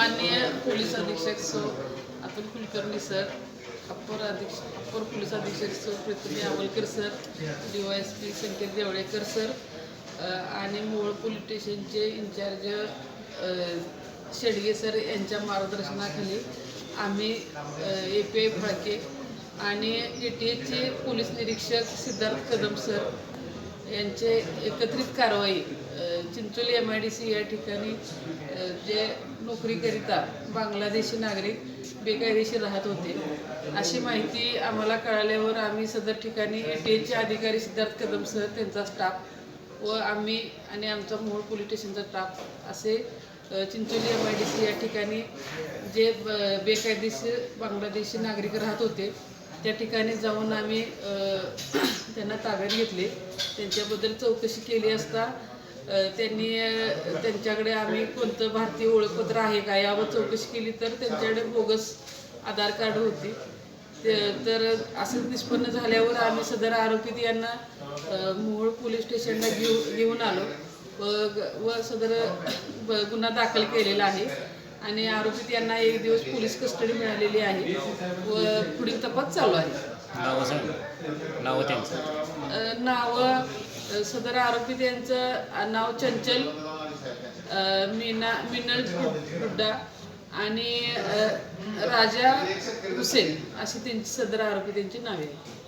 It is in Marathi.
माननीय पोलीस अधीक्षक सो अतुल कुलकर्णी सर अप्पर अधीक्षक अप्पर पोलीस अधीक्षक so Prithvi Awalkar sir D Y S P Sanket Deolekar sir आणि मोहोळ पोलीस स्टेशनचे इंचार्ज शेडगे सर यांच्या मार्गदर्शनाखाली आम्ही ए पी आय फळके आणि ए टी एचचे पोलीस निरीक्षक सिद्धार्थ कदम सर यांचे एकत्रित कारवाई Chincholi M I D C या ठिकाणी जे नोकरीकरिता बांगलादेशी नागरिक बेकायदेशीर राहत होते. अशी माहिती आम्हाला कळाल्यावर आम्ही सदर ठिकाणी ए टी अधिकारी सिद्धार्थ कदम सर त्यांचा स्टाफ व आम्ही आणि आमचा मोहोळ पोलीस स्टेशनचा स्टाफ असे Chincholi M I D C या ठिकाणी जे ब- बेकायदेशीर बांगलादेशी नागरिक राहत होते त्या ठिकाणी जाऊन आम्ही त्यांना ताब्यात घेतले. त्यांच्याबद्दल चौकशी केली असता त्यांनी त्यांच्याकडे आम्ही कोणतं भारतीय ओळखपत्र आहे का यावर चौकशी केली तर त्यांच्याकडे बोगस आधार कार्ड होती. ते- तर असं निष्पन्न झाल्यावर आम्ही सदर आरोपीत यांना मोहोळ पोलीस स्टेशनला घेऊ घेऊन आलो. व ग- व सदर गुन्हा दाखल केलेला आहे. आणि आरोपीत यांना एक दिवस पोलीस कस्टडी मिळालेली आहे व पुढील तपास चालू आहे. नावं सांग. नावं त्यांचं. अ, नावं अ, सदर आरोपीत यांचं अ, नाव चंचल अ, मीना मिनल हुड्डा आणि अ, राजा हुसेन अशी त्यांची सदर आरोपी त्यांची नावे आहेत.